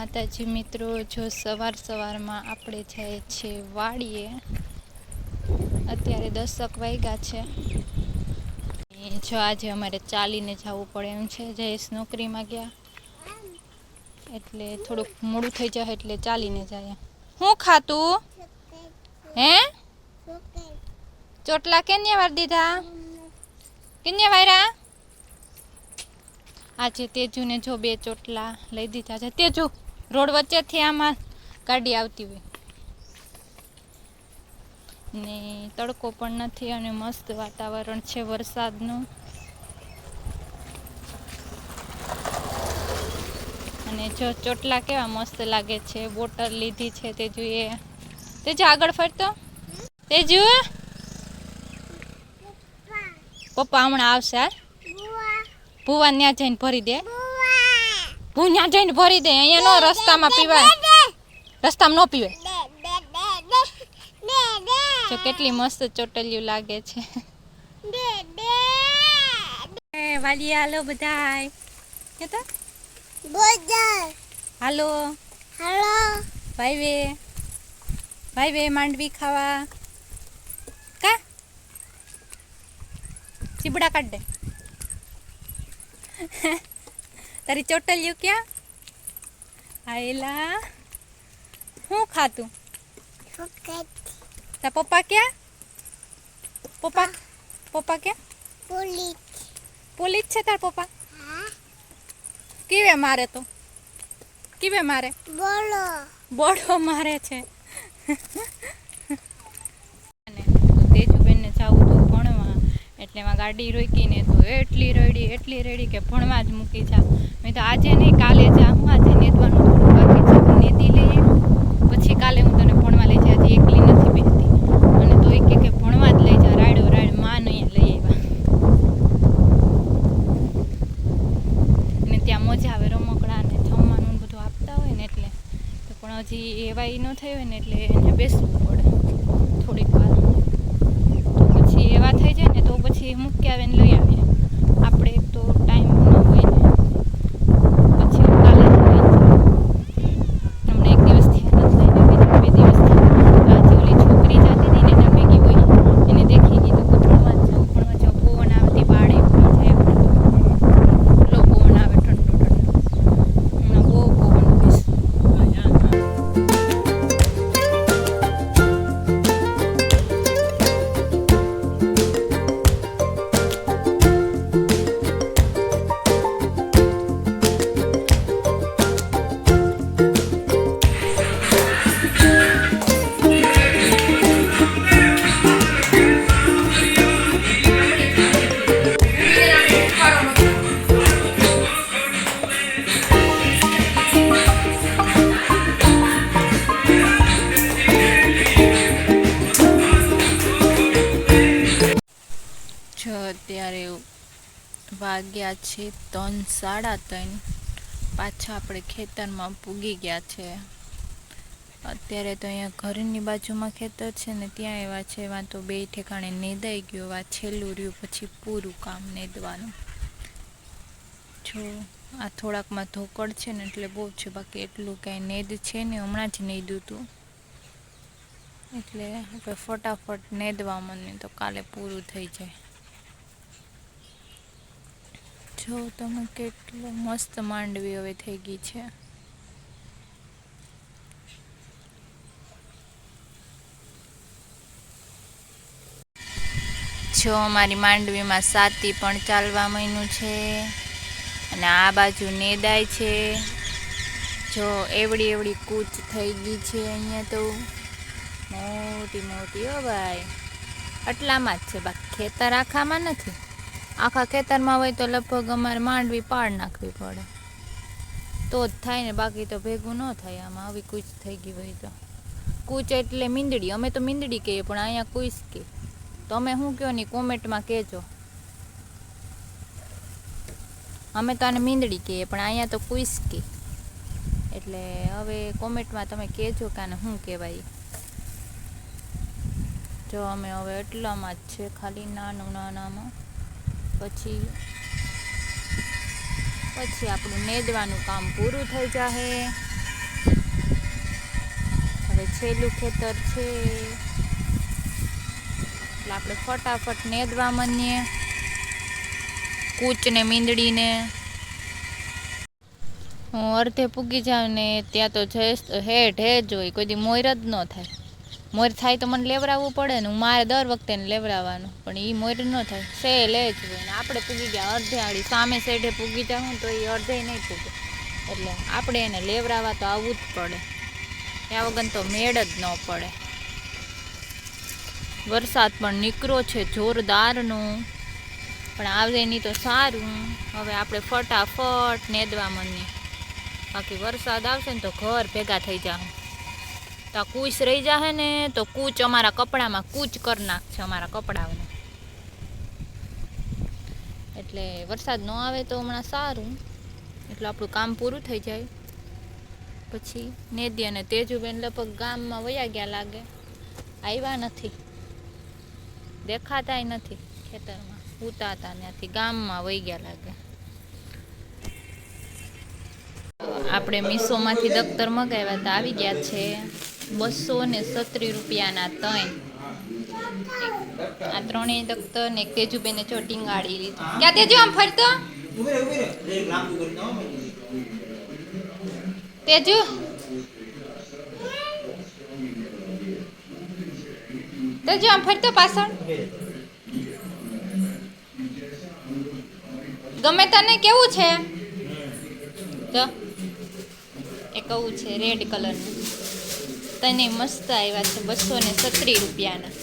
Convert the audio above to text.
માતાજી મિત્રો, જો સવાર સવારમાં આપણે જઈએ છીએ વાડીએ, અત્યારે દસક વાગ્યા છે. જો આજે અમારે ચાલીને જવું પડે એમ છે, જયેશ નોકરીમાં ગયા. એટલે થોડુંક મોડું થઈ જાય એટલે ચાલીને જાય. શું ખાતું હે? ચોટલા કેને વાર દીધા? કેને વાયરા? આજે તેજુને જો બે ચોટલા લઈ દીધા છે. તેજુ રોડ વચ્ચેથી આમાં ગાડી આવતી હોય. ને તડકો પણ નથી અને મસ્ત વાતાવરણ છે વરસાદનું. અને જો ચોટલા કેવા મસ્ત લાગે છે બોટલ લીધી છે તે જોઈએ તે જો આગળ ફરતો? તે તેજુ? પપ્પા હમણાં આવશે ભુવા. ત્યાં જઈને ભરી દે. ભૂ ત્યાં જઈને ભરી દે અહીંયા નો રસ્તામાં પીવાય. રસ્તામાં ન પીવાય જો કેટલી મસ્ત ચોટલિયું લાગે છે. વાલી હાલો બધાય. કેતા હાલો. ભાઈ વે ભાઈ વે માંડવી ખાવા. કા? ચીબડા કાઢ દે. તારી ચોટલિયું ક્યાં? આયેલા હું ખાતું તા પપ્પા ક્યાં? પપ્પા પપ્પા ક્યાં? પોલીસ. છે તાર પપ્પા? કેવે મારે તો? કેવે મારે? બોલો. બોડો મારે છે અને તેજુબેનને જવું હતું ભણવા એટલે એમાં ગાડી રોકીને તો એટલી રડી એટલી રડી કે ભણવા જ મૂકી જા. મેં તો આજે નહીં, કાલે જાઉં આજે નેદવાનું થોડું બાકી છે. તો નેદી લઈએ પછી કાલે હું તને ભણવા લઈ જાય આજે એકલી નથી બેસતી. અને તો એક કે ભણવા જ લઈ જા. રાડો, રાડ, માં નહીં લઈ આવ્યા. અને ત્યાં મજા આવે રમકડા ને જમવાનું બધું આપતા હોય ને એટલે. તો પણ હજી એવાય ન થઈ હોય ને એટલે એને બેસવું વાગ્યા છે ત્રણ, સાડા ત્રણ. પાછા આપણે ખેતરમાં પૂગી ગયા છે. અત્યારે તો અહીંયા ઘરની બાજુમાં ખેતર છે ને ત્યાં એવા છે, એમાં તો બે ઠેકાણે નેદાઈ ગયો આ છેલ્લું રહ્યું, પછી પૂરું કામ નેદવાનું. જો, આ થોડાકમાં ધોકડ છે ને એટલે બહુ છે, બાકી એટલું કાંઈ નેદ છે ને હમણાં જ નેદ્યું હતું એટલે આપણે ફટાફટ નેદવા મને તો કાલે પૂરું થઈ જાય. જો તમે કેટલો મસ્ત માંડવી હવે થઈ ગઈ છે. જો અમારી માંડવીમાં સાતી પણ ચાલવા મહિનું છે અને આ બાજુ નેદાય છે. જો એવડી એવડી કૂચ થઈ ગઈ છે અહીંયા તો. મોટી મોટી હો ભાઈ. આટલામાં જ છે, બાકી ખેતર આખામાં નથી. આખા ખેતરમાં હોય તો લગભગ અમારે માંડવી પાડ નાખવી પડે. તો જ થાય ને, બાકી તો ભેગું ન થાય આમાં. આવી કૂચ થઈ ગઈ હોય તો. કૂચ એટલે મીંદડી. અમે તો મીંદડી કહીએ, પણ અહીંયા કૂચ કે. તમે શું કહો ને, કોમેન્ટમાં કહેજો. અમે તો આને મીંદડી કહીએ, પણ અહીંયા તો કૂચ કે. એટલે હવે કોમેન્ટમાં તમે કહેજો કે આને શું કહેવાય. જો અમે હવે એટલામાં જ છે, ખાલી નાનું નાનામાં. પછી પછી આપણું નેદવાનું કામ પૂરું થઈ જાહે. હવે છેલ્લું ખેતર છે. એટલે આપણે ફટાફટ નેદવા માંડીએ. કૂચને, મીંદડીને. હું અર્ધે પૂગી જાઉં ને ત્યાં તો જઈશ તો હેઠ હેઠ જોઈ કોઈ દી મોયર જ ન થાય. મોર થાય તો મને લેવડાવવું પડે ને હું મારે દર વખતે એને લેવડાવવાનું. પણ એ મોર ન થાય. સે લે જ ને આપણે પૂગી ગયા અડધે આડી સામે સાઈડે પૂગી જાવ તો એ અડધે નહીં પૂગે. એટલે આપણે એને લેવડાવવા તો આવવું જ પડે. ત્યાં વગર તો મેળ જ ન પડે. વરસાદ પણ નીકળો છે જોરદારનો. પણ આવે નહીં તો સારું. હવે આપણે ફટાફટ નેદવા મનીએ બાકી વરસાદ આવશે ને તો ઘર ભેગા થઈ જાય તો આ કૂચ રહી જાહે ને, તો કૂચ અમારા કપડામાં કૂચ કરી નાખશે અમારા કપડાઓને. એટલે વરસાદ ન આવે તો હમણાં સારું. એટલે આપણું કામ પૂરું થઈ જાય. પછી નેદી અને તેજુબેન લગભગ ગામમાં વયા ગયા લાગે. આવ્યા નથી. દેખાતાય નથી ખેતરમાં. ઉતાતા ત્યાંથી ગામમાં વહી ગયા લાગે. આપણે મીસોમાંથી દફતર મગાવ્યા હતા આવી ગયા છે. બસો ને સત્રી રૂપિયાના ત્રણ આ ત્રણેય દફતર ને તેજુબેને ચોટિંગ ગાડી લીધી. ક્યાં તેજુ, આમ ફરતો. તેજુ? તેજુ, આમ ફરતો પાછળ? ગમે તને કેવું છે? જો. એ કહું છે રેડ કલરનું તને મસ્ત આવ્યા છે બસો ને સત્રી રૂપિયાના.